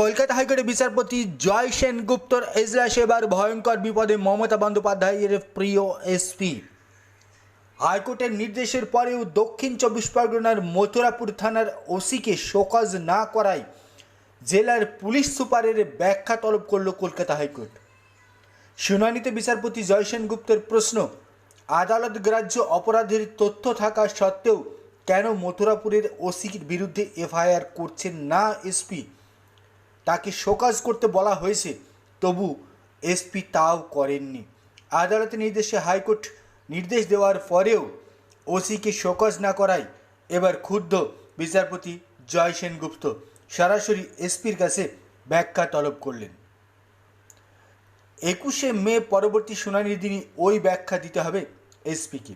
কলকাতা হাইকোর্টের বিচারপতি জয় সেনগুপ্তর এজলাসে এবার ভয়ঙ্কর বিপদে মমতা বন্দ্যোপাধ্যায়ের প্রিয় এসপি। হাইকোর্টের নির্দেশের পরেও দক্ষিণ চব্বিশ পরগনার মথুরাপুর থানার ওসিকে শোকজ না করায় জেলার পুলিশ সুপারের ব্যাখ্যা তলব করল কলকাতা হাইকোর্ট। শুনানিতে বিচারপতি জয় সেনগুপ্তের প্রশ্ন, আদালত গ্রাহ্য অপরাধের তথ্য থাকা সত্ত্বেও কেন মথুরাপুরের ওসির বিরুদ্ধে এফআইআর করছেন না এসপি? তাকে শোকাজ করতে বলা হয়েছে, তবু এসপি তাও করেননি। আদালতের নির্দেশে হাইকোর্ট নির্দেশ দেওয়ার পরেও ওসিকে শোকজ না করায় এবার ক্ষুব্ধ বিচারপতি জয় সেনগুপ্ত সরাসরি এসপির কাছে ব্যাখ্যা তলব করলেন। একুশে মে পরবর্তী শুনানির দিনই ওই ব্যাখ্যা দিতে হবে এসপিকে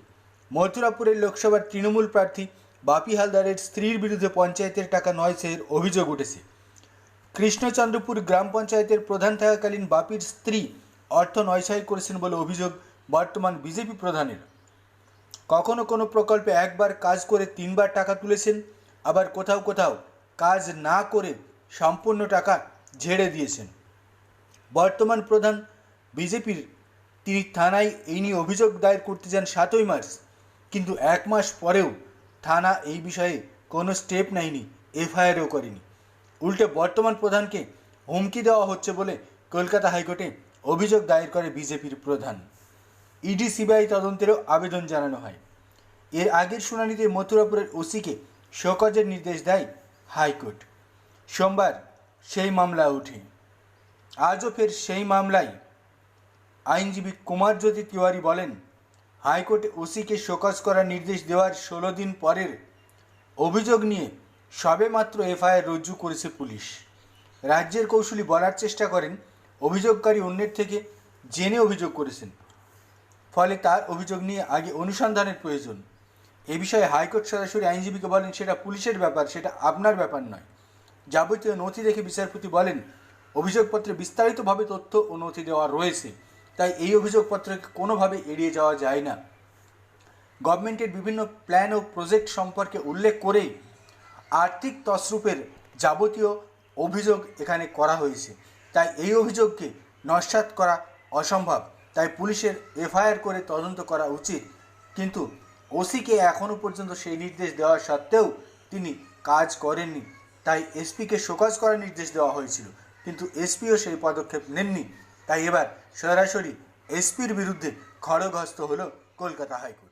মথুরাপুরের লোকসভার তৃণমূল প্রার্থী বাপি হালদারের স্ত্রীর বিরুদ্ধে পঞ্চায়েতের টাকা নয় সের অভিযোগ উঠেছে। কৃষ্ণচন্দ্রপুর গ্রাম পঞ্চায়েতের প্রধান থাকাকালীন বাপির স্ত্রী অর্থ নয়ছয় করেছেন বলে অভিযোগ বর্তমান বিজেপি প্রধানের। কখনো কোনো প্রকল্পে একবার কাজ করে তিনবার টাকা তুলেছেন, আবার কোথাও কোথাও কাজ না করে সম্পূর্ণ টাকা ঝেড়ে দিয়েছেন। বর্তমান প্রধান বিজেপির তিনি থানায় এই নিয়ে অভিযোগ দায়ের করতে যান সাতই মার্চ, কিন্তু এক মাস পরেও থানা এই বিষয়ে কোনো স্টেপ নেয়নি, এফআইআরও করেনি। উল্টে বর্তমান প্রধানকে হুমকি দেওয়া হচ্ছে বলে কলকাতা হাইকোর্টে অভিযোগ দায়ের করে বিজেপির প্রধান। ইডি সিবিআই তদন্তেরও আবেদন জানানো হয়। এর আগের শুনানিতে মথুরাপুরের ওসিকে শোকজের নির্দেশ দেয় হাইকোর্ট। সোমবার সেই মামলা ওঠে। আজও ফের সেই মামলায় আইনজীবী কুমার জ্যোতি তিওয়ারি বলেন, হাইকোর্টে ওসিকে শোকজ করার নির্দেশ দেওয়ার ষোলো দিন পরের অভিযোগ নিয়ে সবেমাত্র এফআইআর রুজু করেছে পুলিশ। রাজ্যের কৌশলী বলার চেষ্টা করেন, অভিযোগকারী অন্যের থেকে জেনে অভিযোগ করেছেন। ফলে তার অভিযোগ নিয়ে আগে অনুসন্ধানের প্রয়োজন। এ বিষয়ে হাইকোর্ট সরাসরি আইনজীবীকে বলেন, সেটা পুলিশের ব্যাপার, সেটা আপনার ব্যাপার নয়। যাবতীয় নথি দেখে বিচারপতি বলেন, অভিযোগপত্রে বিস্তারিতভাবে তথ্য ও নথি দেওয়া রয়েছে, তাই এই অভিযোগপত্রকে কোনোভাবে এড়িয়ে যাওয়া যায় না। গভর্নমেন্টের বিভিন্ন প্ল্যান ও প্রজেক্ট সম্পর্কে উল্লেখ করেই আর্থিক তসরূপের যাবতীয় অভিযোগ এখানে করা হয়েছে। তাই এই অভিযোগকে নস্যাৎ করা অসম্ভব। তাই পুলিশের এফআইআর করে তদন্ত করা উচিত। কিন্তু ওসিকে এখনও পর্যন্ত সেই নির্দেশ দেওয়া সত্ত্বেও তিনি কাজ করেননি। তাই এসপিকে শোকজ করার নির্দেশ দেওয়া হয়েছিল। কিন্তু এসপিও সেই পদক্ষেপ নেননি। তাই এবার সরাসরি এসপির বিরুদ্ধে খড়গহস্ত হলো কলকাতা হাইকোর্ট।